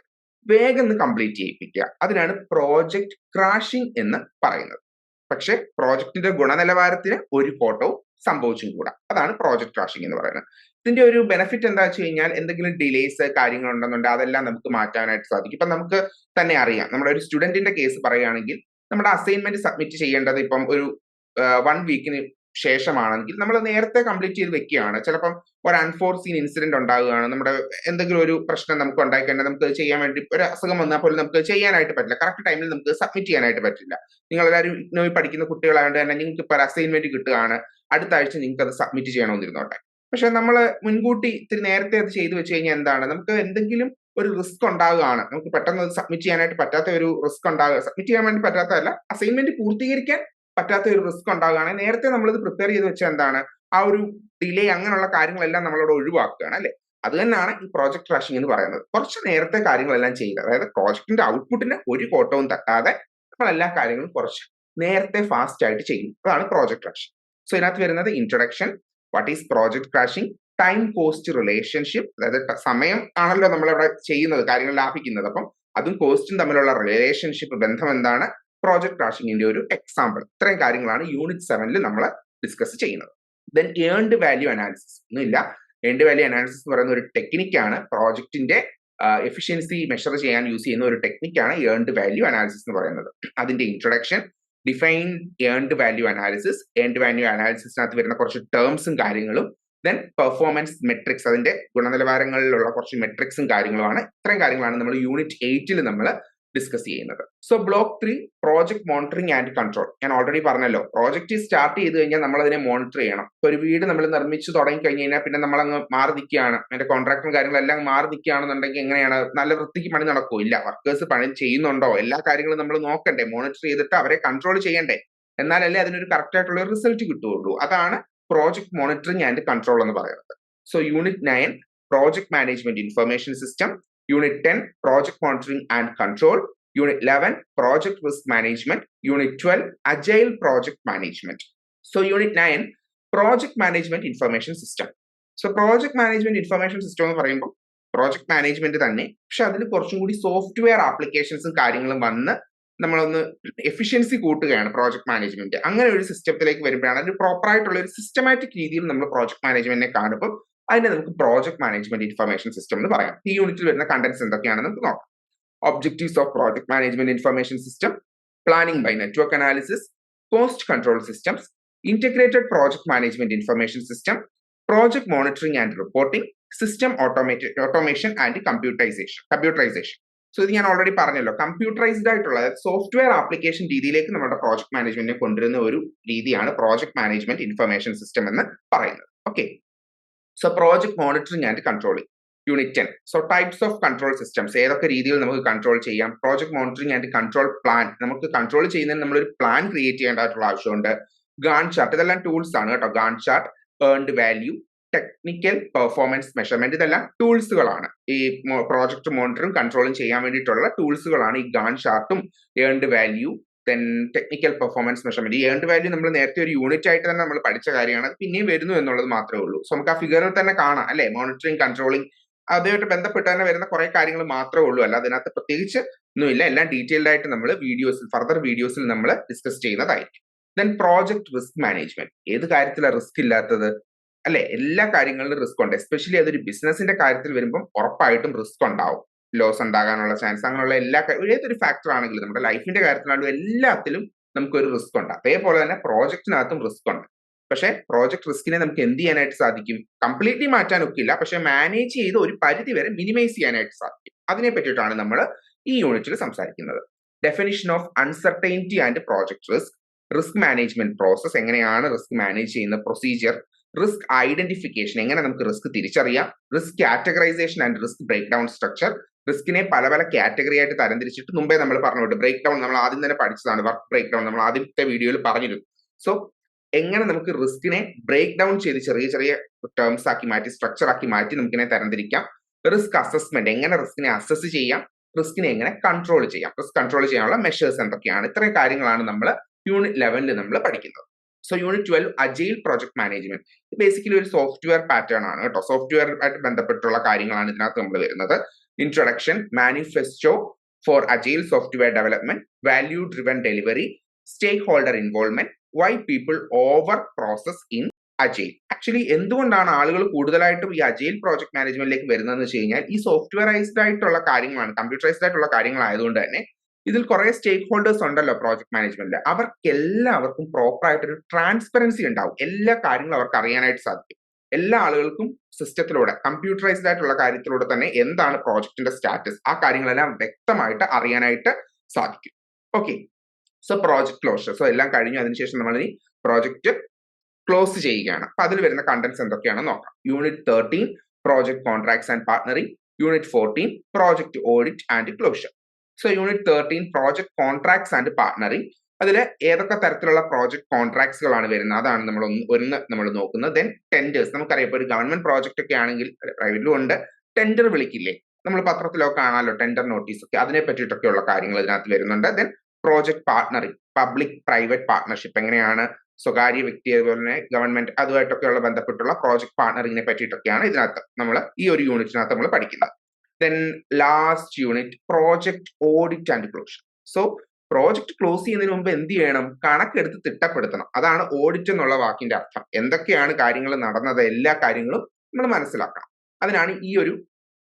വേഗം ഒന്ന് കംപ്ലീറ്റ് ചെയ്യിപ്പിക്കുക. അതിനാണ് പ്രോജക്റ്റ് ക്രാഷിംഗ് എന്ന് പറയുന്നത്. പക്ഷെ പ്രോജക്റ്റിന്റെ ഗുണനിലവാരത്തിന് ഒരു കോട്ടവും സംഭവിച്ചും കൂടാ അതാണ് പ്രോജക്ട് ക്രാഷിംഗ് എന്ന് പറയുന്നത്. ഇതിന്റെ ഒരു ബെനിഫിറ്റ് എന്താ വെച്ച് കഴിഞ്ഞാൽ എന്തെങ്കിലും ഡിലേസ് കാര്യങ്ങൾ ഉണ്ടെന്നുണ്ടെങ്കിൽ അതെല്ലാം നമുക്ക് മാറ്റാനായിട്ട് സാധിക്കും. ഇപ്പൊ നമുക്ക് തന്നെ അറിയാം. നമ്മുടെ ഒരു സ്റ്റുഡന്റിന്റെ കേസ് പറയുകയാണെങ്കിൽ നമ്മുടെ അസൈൻമെന്റ് സബ്മിറ്റ് ചെയ്യേണ്ടത് ഇപ്പം ഒരു വൺ വീക്കിന് ശേഷമാണെങ്കിൽ നമ്മൾ നേരത്തെ കംപ്ലീറ്റ് ചെയ്ത് വെക്കുകയാണ്. ചിലപ്പം ഒരു അൺഫോർസീൻ ഇൻസിഡന്റ് ഉണ്ടാകുകയാണ് നമ്മുടെ എന്തെങ്കിലും ഒരു പ്രശ്നം നമുക്ക് ഉണ്ടായിക്കഴിഞ്ഞാൽ നമുക്ക് ചെയ്യാൻ വേണ്ടി ഒരു അസുഖം വന്നാൽ പോലും നമുക്ക് ചെയ്യാനായിട്ട് പറ്റില്ല. കറക്റ്റ് ടൈമിൽ നമുക്ക് സബ്മിറ്റ് ചെയ്യാനായിട്ട് പറ്റില്ല. നിങ്ങൾ എല്ലാവരും ഇഗ്നോയിൽ പഠിക്കുന്ന കുട്ടികളായതുകൊണ്ട് തന്നെ നിങ്ങൾക്ക് ഇപ്പോൾ അസൈൻമെന്റ് കിട്ടുകയാണ്. അടുത്ത ആഴ്ച നിങ്ങൾക്ക് അത് സബ്മിറ്റ് ചെയ്യണമെന്നിരുന്നോട്ടെ. പക്ഷെ നമ്മൾ മുൻകൂട്ടി ഇത്തിരി നേരത്തെ അത് ചെയ്തു വെച്ച് കഴിഞ്ഞാൽ എന്താണ്? നമുക്ക് എന്തെങ്കിലും ഒരു റിസ്ക് ഉണ്ടാകുകയാണ് നമുക്ക് പെട്ടെന്ന് സബ്മിറ്റ് ചെയ്യാനായിട്ട് പറ്റാത്ത ഒരു റിസ്ക് ഉണ്ടാകുക സബ്മിറ്റ് ചെയ്യാൻ വേണ്ടി പറ്റാത്തതല്ല അസൈൻമെന്റ് പൂർത്തീകരിക്കാൻ പറ്റാത്ത ഒരു റിസ്ക് ഉണ്ടാകുകയാണെങ്കിൽ നേരത്തെ നമ്മളിത് പ്രിപ്പയർ ചെയ്ത് വെച്ച എന്താണ്? ആ ഒരു ഡിലേ അങ്ങനെയുള്ള കാര്യങ്ങളെല്ലാം നമ്മളോട് ഒഴിവാക്കുകയാണ് അല്ലെ? അത് തന്നെയാണ് ഈ പ്രോജക്ട് റാഷിംഗ് എന്ന് പറയുന്നത്. കുറച്ച് നേരത്തെ കാര്യങ്ങളെല്ലാം ചെയ്ത് അതായത് പ്രോജക്റ്റിന്റെ ഔട്ട്പുട്ടിന് ഒരു കോട്ടവും തട്ടാതെ നമ്മൾ എല്ലാ കാര്യങ്ങളും കുറച്ച് നേരത്തെ ഫാസ്റ്റ് ആയിട്ട് ചെയ്യും. അതാണ് പ്രോജക്ട് ക്രാഷിംഗ് സോ ഇതിനകത്ത് വരുന്നത് introduction what is project crashing time cost relationship അതായത് സമയം ആണല്ലോ നമ്മളിവിടെ ചെയ്യുന്നത് കാര്യങ്ങൾ ലാഭിക്കുന്നത്. അപ്പം അതും കോസ്റ്റും തമ്മിലുള്ള റിലേഷൻഷിപ്പ് ബന്ധം എന്താണ്? പ്രോജക്ട് ക്രാഷിങ്ങിന്റെ ഒരു എക്സാമ്പിൾ ഇത്രയും കാര്യങ്ങളാണ് യൂണിറ്റ് സെവനിൽ നമ്മൾ ഡിസ്കസ് ചെയ്യുന്നത്. ദെൻ ഏൺഡ് വാല്യൂ അനാലിസിസ് ഒന്നുമില്ല. ഏൺഡ് വാല്യൂ അനാലിസിസ് എന്ന് പറയുന്ന ഒരു ടെക്നിക്കാണ് പ്രോജക്റ്റിന്റെ എഫിഷ്യൻസി മെഷർ ചെയ്യാൻ യൂസ് ചെയ്യുന്ന ഒരു ടെക്നിക്കാണ് ഏൺഡ് വാല്യൂ അനാലിസിസ് എന്ന് പറയുന്നത്. അതിന്റെ introduction define earned value analysis earned value അനാലിസിസിനകത്ത് വരുന്ന കുറച്ച് ടേംസും കാര്യങ്ങളും ദെൻ പെർഫോമൻസ് മെട്രിക്സ് അതിന്റെ ഗുണനിലവാരങ്ങളിലുള്ള കുറച്ച് മെട്രിക്സും കാര്യങ്ങളുമാണ്. ഇത്രയും കാര്യങ്ങളാണ് നമ്മൾ യൂണിറ്റ് എയ്റ്റിൽ നമ്മൾ ഡിസ്കസ് ചെയ്യുന്നത്. So block three project monitoring and control ഞാൻ ഓൾറെഡി പറഞ്ഞല്ലോ പ്രോജക്റ്റ് സ്റ്റാർട്ട് ചെയ്ത് കഴിഞ്ഞാൽ നമ്മൾ അതിനെ മോണിറ്റർ ചെയ്യണം ഒരു വീട് നമ്മൾ നിർമ്മിച്ചു തുടങ്ങി കഴിഞ്ഞ് കഴിഞ്ഞാൽ പിന്നെ നമ്മൾ അങ്ങ് മാറി നിൽക്കുകയാണ്. അതിന്റെ കോൺട്രാക്ടും കാര്യങ്ങളെല്ലാം മാറി നിൽക്കുകയാണെന്നുണ്ടെങ്കിൽ എങ്ങനെയാണ്? നല്ല വൃത്തിക്ക് പണി നടക്കുമോ ഇല്ല വർക്കേഴ്സ് പണി ചെയ്യുന്നുണ്ടോ? എല്ലാ കാര്യങ്ങളും നമ്മൾ നോക്കണ്ടേ മോണിറ്റർ ചെയ്തിട്ട് അവരെ കൺട്രോൾ ചെയ്യണ്ടേ? എന്നാലല്ലേ അതിനൊരു കറക്റ്റ് ആയിട്ടുള്ള റിസൾട്ട് കിട്ടുകയുള്ളൂ. അതാണ് പ്രോജക്ട് മോണിറ്ററിംഗ് ആൻഡ് കൺട്രോൾ എന്ന് പറയുന്നത്. So unit nine project management information system Unit 10, Project Monitoring and Control. Unit 11, Project Risk Management. Unit 12, Agile Project Management. So, Unit 9, Project Management Information System. So, Project Management Information System എന്ന് പറയുമ്പോൾ project management തന്നെ പക്ഷെ അതിൽ കുറച്ചും കൂടി software ആപ്ലിക്കേഷൻസും കാര്യങ്ങളും വന്ന് നമ്മളൊന്ന് എഫിഷ്യൻസി കൂട്ടുകയാണ് പ്രോജക്ട് മാനേജ്മെന്റ് അങ്ങനെ ഒരു സിസ്റ്റത്തിലേക്ക് വരുമ്പോഴാണ് ഒരു പ്രോപ്പർ ആയിട്ടുള്ള ഒരു സിസ്റ്റമാറ്റിക് രീതിയിൽ നമ്മൾ പ്രോജക്ട് മാനേജ്മെന്റിനെ കാണുമ്പോൾ അതിനെ നമുക്ക് പ്രോജക്ട് മാനേജ്മെന്റ് ഇൻഫർമേഷൻ സിസ്റ്റം എന്ന് പറയാം. ഈ യൂണിറ്റിൽ വരുന്ന കണ്ടന്റ്സ് എന്തൊക്കെയാണെന്ന് നമുക്ക് നോക്കാം. Objectives of project management information system planning by network analysis cost control systems integrated project management information system project monitoring and reporting system automated automation and computerisation computerisation so ഇത് ഞാൻ ഓൾറെഡി പറഞ്ഞല്ലോ. Computerised ആയിട്ടുള്ള software application രീതിയിലേക്ക് നമ്മുടെ project മാനേജ്മെന്റിനെ കൊണ്ടുവരുന്ന ഒരു രീതിയാണ് പ്രോജക്ട് മാനേജ്മെന്റ് ഇൻഫർമേഷൻ സിസ്റ്റം എന്ന് പറയുന്നത്. Okay so project monitoring and controlling unit ten so types of control systems ഏതൊക്കെ രീതിയിൽ നമുക്ക് കൺട്രോൾ ചെയ്യാം? Project monitoring and control plan നമുക്ക് കൺട്രോൾ ചെയ്യുന്നതിന് നമ്മളൊരു പ്ലാൻ ക്രിയേറ്റ് ചെയ്യേണ്ടതായിട്ടുള്ള ആവശ്യമുണ്ട്. ഗാൺ ചാർട്ട് ഇതെല്ലാം ടൂൾസ് ആണ് കേട്ടോ. Gantt chart earned value technical performance measurement ഇതെല്ലാം ടൂൾസുകളാണ് ഈ പ്രോജക്ട് മോണിറ്ററും കൺട്രോളും ചെയ്യാൻ വേണ്ടിയിട്ടുള്ള ടൂൾസുകളാണ് ഈ Gantt ചാർട്ടും earned value then technical performance measurement ഈ ഏണ്ട് വാല്യൂ നമ്മൾ നേരത്തെ ഒരു യൂണിറ്റ് ആയിട്ട് തന്നെ നമ്മൾ പഠിച്ച കാര്യമാണ്. അത് പിന്നെയും വരുന്നു എന്നുള്ളത് മാത്രമേ ഉള്ളൂ. സോ നമുക്ക് ആ ഫിഗറിൽ തന്നെ കാണാം അല്ലെ? മോണിറ്ററിങ് കൺട്രോളിങ് അതുമായിട്ട് ബന്ധപ്പെട്ട് തന്നെ വരുന്ന കുറെ കാര്യങ്ങൾ മാത്രമേ ഉള്ളൂ. അല്ല അതിനകത്ത് പ്രത്യേകിച്ച് ഒന്നുമില്ല. എല്ലാം ഡീറ്റെയിൽഡ് ആയിട്ട് നമ്മൾ വീഡിയോസിൽ ഫർദർ വീഡിയോസിൽ നമ്മൾ ഡിസ്കസ് ചെയ്യുന്നതായിരിക്കും. ദെൻ പ്രോജക്ട് റിസ്ക് മാനേജ്മെന്റ് ഏത് കാര്യത്തിലാണ് റിസ്ക് ഇല്ലാത്തത്? അല്ലെ? എല്ലാ കാര്യങ്ങളിലും റിസ്ക് ഉണ്ട്. എസ്പെഷ്യലി അതൊരു ബിസിനസിന്റെ കാര്യത്തിൽ വരുമ്പോൾ ഉറപ്പായിട്ടും റിസ്ക് ഉണ്ടാവും. ലോസ് ഉണ്ടാകാനുള്ള ചാൻസ് അങ്ങനെയുള്ള എല്ലാ ഏതൊരു ഫാക്ടർ ആണെങ്കിലും നമ്മുടെ ലൈഫിന്റെ കാര്യത്തിലാണെങ്കിലും എല്ലാത്തിലും നമുക്കൊരു റിസ്ക് ഉണ്ട്. അതേപോലെ തന്നെ പ്രോജക്റ്റിനകത്തും റിസ്ക് ഉണ്ട്. പക്ഷേ പ്രോജക്ട് റിസ്കിനെ നമുക്ക് എന്ത് ചെയ്യാനായിട്ട് സാധിക്കും? കംപ്ലീറ്റ്ലി മാറ്റാൻ ഒക്കില്ല. പക്ഷെ മാനേജ് ചെയ്ത് ഒരു പരിധി വരെ മിനിമൈസ് ചെയ്യാനായിട്ട് സാധിക്കും. അതിനെ പറ്റിയിട്ടാണ് നമ്മൾ ഈ യൂണിറ്റിൽ സംസാരിക്കുന്നത്. Definition of uncertainty and project risk risk management process എങ്ങനെയാണ് റിസ്ക് മാനേജ് ചെയ്യുന്ന പ്രൊസീജിയർ റിസ്ക് ഐഡന്റിഫിക്കേഷൻ എങ്ങനെ നമുക്ക് റിസ്ക് തിരിച്ചറിയാം? Risk categorisation and risk breakdown structure റിസ്കിനെ പല പല കാറ്റഗറി ആയിട്ട് തരംതിരിച്ചിട്ട് മുമ്പേ നമ്മൾ പറഞ്ഞുകൊണ്ട് ബ്രേക്ക് ഡൗൺ നമ്മൾ ആദ്യം തന്നെ പഠിച്ചതാണ്. വർക്ക് ബ്രേക്ക് ഡൗൺ നമ്മൾ ആദ്യത്തെ വീഡിയോയിൽ പറഞ്ഞിരുന്നു. സോ എങ്ങനെ നമുക്ക് റിസ്കിനെ ബ്രേക്ക് ഡൗൺ ചെയ്ത് ചെറിയ ചെറിയ ടേംസ് ആക്കി മാറ്റി സ്ട്രക്ചർ ആക്കി മാറ്റി നമുക്കിനെ തരംതിരിക്കാം. റിസ്ക് അസസ്മെന്റ് എങ്ങനെ റിസ്കിനെ അസസ് ചെയ്യാം റിസ്കിനെ എങ്ങനെ കൺട്രോൾ ചെയ്യാം. റിസ്ക് കൺട്രോൾ ചെയ്യാനുള്ള മെഷേഴ്സ് എന്തൊക്കെയാണ്? ഇത്രയും കാര്യങ്ങളാണ് നമ്മൾ യൂണിറ്റ് ലെവലിൽ നമ്മൾ പഠിക്കുന്നത്. So unit twelve agile project management basically ഒരു സോഫ്റ്റ്വെയർ പാറ്റേൺ ആണ് കേട്ടോ. സോഫ്റ്റ്വെയർ ആയിട്ട് ബന്ധപ്പെട്ടുള്ള കാര്യങ്ങളാണ് ഇതിനകത്ത് നമ്മൾ വരുന്നത്. Introduction manifesto for agile software development value driven delivery stakeholder involvement why people over process in agile actually എന്തുകൊണ്ടാണ് ആളുകൾ കൂടുതലായിട്ടും ഈ അജയിൽ പ്രോജക്ട് മാനേജ്മെന്റിലേക്ക് വരുന്നതെന്ന് വെച്ച് കഴിഞ്ഞാൽ ഈ സോഫ്റ്റ്വെയറൈസ്ഡ് ആയിട്ടുള്ള കാര്യങ്ങളാണ് കമ്പ്യൂട്ടറൈസ്ഡ് ആയിട്ടുള്ള കാര്യങ്ങളായതുകൊണ്ട് തന്നെ ഇതിൽ കുറെ സ്റ്റേക്ക് ഹോൾഡേഴ്സ് ഉണ്ടല്ലോ പ്രോജക്ട് മാനേജ്മെന്റിൽ അവർക്ക് എല്ലാവർക്കും പ്രോപ്പർ ആയിട്ടൊരു ട്രാൻസ്പെറൻസി ഉണ്ടാവും. എല്ലാ കാര്യങ്ങളും അവർക്ക് അറിയാനായിട്ട് സാധിക്കും. എല്ലാ ആളുകൾക്കും സിസ്റ്റത്തിലൂടെ കമ്പ്യൂട്ടറൈസ്ഡ് ആയിട്ടുള്ള കാര്യത്തിലൂടെ തന്നെ എന്താണ് പ്രോജക്റ്റിന്റെ സ്റ്റാറ്റസ് ആ കാര്യങ്ങളെല്ലാം വ്യക്തമായിട്ട് അറിയാനായിട്ട് സാധിക്കും. Okay so project closure so എല്ലാം കഴിഞ്ഞു. അതിനുശേഷം നമ്മൾ ഇനി പ്രോജക്റ്റ് ക്ലോസ് ചെയ്യുകയാണ്. അപ്പൊ അതിൽ വരുന്ന കണ്ടന്റ്സ് എന്തൊക്കെയാണെന്ന് നോക്കാം. Unit thirteen project contracts and partnering unit fourteen project audit and closure so unit thirteen project contracts and partnering അതിൽ ഏതൊക്കെ തരത്തിലുള്ള പ്രോജക്ട് കോൺട്രാക്ട്സുകളാണ് വരുന്നത്? അതാണ് നമ്മൾ ഒന്ന് ഒന്ന് നമ്മൾ നോക്കുന്നത്. ദെൻ ടെൻഡേഴ്സ് നമുക്കറിയാം ഇപ്പോൾ ഒരു ഗവൺമെന്റ് പ്രോജക്റ്റ് ഒക്കെ ആണെങ്കിൽ പ്രൈവറ്റിലും ഉണ്ട്. ടെൻഡർ വിളിക്കില്ലേ? നമ്മൾ പത്രത്തിലൊക്കെ കാണാമല്ലോ ടെൻഡർ നോട്ടീസ് ഒക്കെ. അതിനെ പറ്റിയിട്ടൊക്കെയുള്ള കാര്യങ്ങൾ ഇതിനകത്ത് വരുന്നുണ്ട്. Then project partnering public private partnership എങ്ങനെയാണ് സ്വകാര്യ വ്യക്തി അതുപോലെ തന്നെ ഗവൺമെന്റ് അതുമായിട്ടൊക്കെയുള്ള ബന്ധപ്പെട്ടുള്ള പ്രോജക്ട് പാർട്ണറിങ്ങിനെ പറ്റിയിട്ടൊക്കെയാണ് ഇതിനകത്ത് നമ്മൾ ഈ ഒരു യൂണിറ്റിനകത്ത് നമ്മൾ പഠിക്കുന്നത്. Then last unit project audit and closure so project close ചെയ്യുന്നതിന് മുമ്പ് എന്ത് ചെയ്യണം? കണക്കെടുത്ത് തിട്ടപ്പെടുത്തണം. അതാണ് ഓഡിറ്റ് എന്നുള്ള വാക്കിന്റെ അർത്ഥം. എന്തൊക്കെയാണ് കാര്യങ്ങൾ നടന്നത്? എല്ലാ കാര്യങ്ങളും നമ്മൾ മനസ്സിലാക്കണം. അതിനാണ് ഈ ഒരു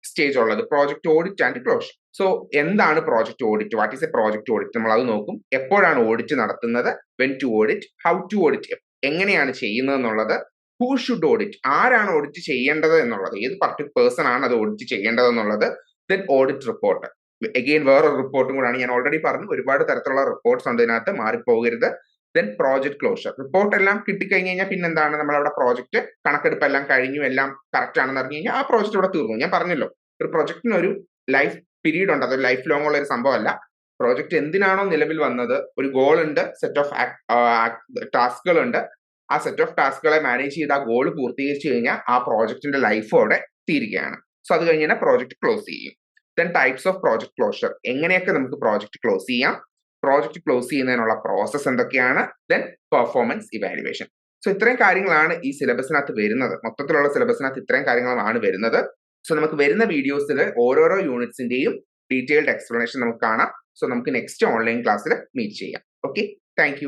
സ്റ്റേജ് ഉള്ളത്. Project audit and closure so എന്താണ് project audit what is a project audit നമ്മൾ അത് നോക്കും. എപ്പോഴാണ് ഓഡിറ്റ് നടത്തുന്നത്? When to audit how to audit എങ്ങനെയാണ് ചെയ്യുന്നത് എന്നുള്ളത്? ഹൂ ഷുഡ് ഓഡിറ്റ് ആരാണ് ഓഡിറ്റ് ചെയ്യേണ്ടത് എന്നുള്ളത്? ഏത് പർട്ടിക്കുലർ പേഴ്സൺ ആണ് അത് ഓഡിറ്റ് ചെയ്യേണ്ടത് എന്നുള്ളത്? ദെൻ ഓഡിറ്റ് റിപ്പോർട്ട് എഗെയിൻ വേറൊരു റിപ്പോർട്ടും കൂടാണ്. ഞാൻ ഓൾറെഡി പറഞ്ഞു ഒരുപാട് തരത്തിലുള്ള റിപ്പോർട്ട്സ് ഉണ്ട് ഇതിനകത്ത് മാറിപ്പോകരുത്. ദെൻ പ്രോജക്ട് ക്ലോഷർ റിപ്പോർട്ട് എല്ലാം കിട്ടിക്കഴിഞ്ഞ് കഴിഞ്ഞാൽ പിന്നെ എന്താണ് നമ്മൾ അവിടെ പ്രോജക്റ്റ് കണക്കെടുപ്പ് എല്ലാം കഴിഞ്ഞു എല്ലാം കറക്റ്റ് ആണെന്ന് അറിഞ്ഞു കഴിഞ്ഞാൽ ആ പ്രോജക്റ്റ് ഇവിടെ തീർന്നു. ഞാൻ പറഞ്ഞല്ലോ ഒരു പ്രോജക്റ്റിന് ഒരു ലൈഫ് പീരീഡ് ഉണ്ട്. അതൊരു ലൈഫ് ലോങ് ഉള്ള ഒരു സംഭവമല്ല. പ്രോജക്റ്റ് എന്തിനാണോ നിലവിൽ വന്നത്? ഒരു ഗോൾ ഉണ്ട് സെറ്റ് ഓഫ് ടാസ്കുകൾ ഉണ്ട്. ആ സെറ്റ് ഓഫ് ടാസ്കുകളെ മാനേജ് ചെയ്ത് ആ ഗോൾ പൂർത്തീകരിച്ചു കഴിഞ്ഞാൽ ആ പ്രോജക്റ്റിന്റെ അവിടെ തീരുകയാണ്. സോ അത് കഴിഞ്ഞാൽ പ്രോജക്ട് ക്ലോസ് ചെയ്യും. Then types of project closure എങ്ങനെയൊക്കെ നമുക്ക് പ്രോജക്റ്റ് ക്ലോസ് ചെയ്യാം? പ്രോജക്റ്റ് ക്ലോസ് ചെയ്യുന്നതിനുള്ള പ്രോസസ്സ് എന്തൊക്കെയാണ്? ദെൻ പെർഫോമൻസ് ഇവാലുവേഷൻ സോ ഇത്രയും കാര്യങ്ങളാണ് ഈ സിലബസിനകത്ത് വരുന്നത്. മൊത്തത്തിലുള്ള സിലബസിനകത്ത് ഇത്രയും കാര്യങ്ങളാണ് വരുന്നത്. സോ നമുക്ക് വരുന്ന വീഡിയോസിൽ ഓരോരോ യൂണിറ്റ്സിന്റെയും ഡീറ്റെയിൽഡ് എക്സ്പ്ലനേഷൻ നമുക്ക് കാണാം. സോ നമുക്ക് നെക്സ്റ്റ് ഓൺലൈൻ ക്ലാസ്സിൽ മീറ്റ് ചെയ്യാം. Okay thank